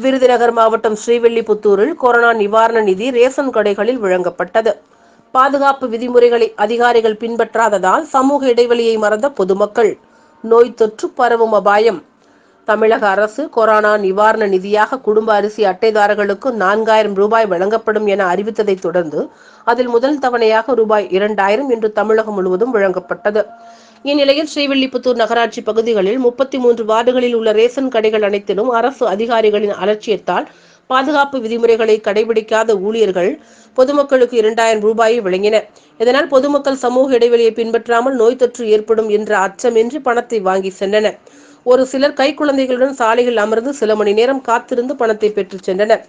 விருதுநகர் மாவட்டம் ஸ்ரீவில்லிபுத்தூரில் கொரோனா நிவாரண நிதி ரேசன் கடைகளில் வழங்கப்பட்டது. பாதுகாப்பு விதிமுறைகளை அதிகாரிகள் பின்பற்றாததால் சமூக இடைவெளியை மறந்த பொதுமக்கள். நோய் தொற்று பரவும் அபாயம். தமிழக அரசு கொரோனா நிவாரண நிதியாக குடும்ப அரிசி அட்டைதாரர்களுக்கு நான்காயிரம் ரூபாய் வழங்கப்படும் என அறிவித்ததைத் தொடர்ந்து அதில் முதல் தவணையாக ரூபாய் இரண்டாயிரம் இன்று தமிழகம் முழுவதும் வழங்கப்பட்டது. இந்நிலையில் ஸ்ரீவில்லிபுத்தூர் நகராட்சி பகுதிகளில் முப்பத்தி மூன்று வார்டுகளில் உள்ள ரேஷன் கடைகள் அனைத்திலும் அரசு அதிகாரிகளின் அலட்சியத்தால் பாதுகாப்பு விதிமுறைகளை கடைபிடிக்காத ஊழியர்கள் பொதுமக்களுக்கு இரண்டாயிரம் ரூபாயை வழங்கின. இதனால் பொதுமக்கள் சமூக இடைவெளியை பின்பற்றாமல் நோய் தொற்று ஏற்படும் என்ற அச்சமின்றி பணத்தை வாங்கி சென்றனர். ஒரு சிலர் கைக்குழந்தைகளுடன் சாலையில் அமர்ந்து சில மணி நேரம் காத்திருந்து பணத்தை பெற்றுச் சென்றனர்.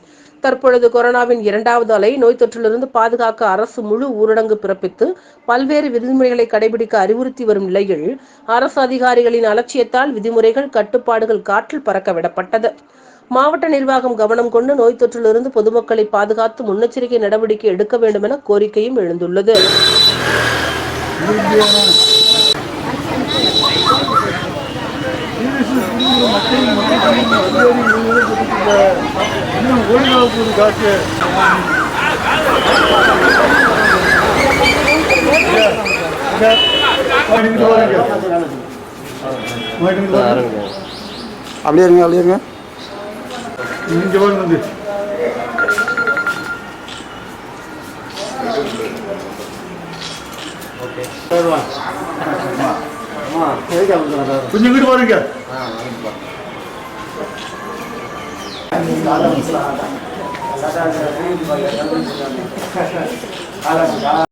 தற்பொழுது கொரோனாவின் இரண்டாவது அலை நோய் தொற்றிலிருந்து பாதுகாக்க அரசு முழு ஊரடங்கு பிறப்பித்து பல்வேறு விதிமுறைகளை கடைபிடிக்க அறிவுறுத்தி வரும் நிலையில் அரசு அதிகாரிகளின் அலட்சியத்தால் விதிமுறைகள் கட்டுப்பாடுகள் காற்றில் பறக்க விடப்பட்டது. மாவட்ட நிர்வாகம் கவனம் கொண்டு நோய் தொற்றிலிருந்து பொதுமக்களை பாதுகாத்து முன்னெச்சரிக்கை நடவடிக்கை எடுக்க வேண்டும் என கோரிக்கையும் எழுந்துள்ளது. இன்னும் ஓய்வு காசு அப்படியே இருங்க அப்படியே இருங்க. இங்க பாருங்க வந்து கொஞ்சம் இங்கிட்டு பாருங்க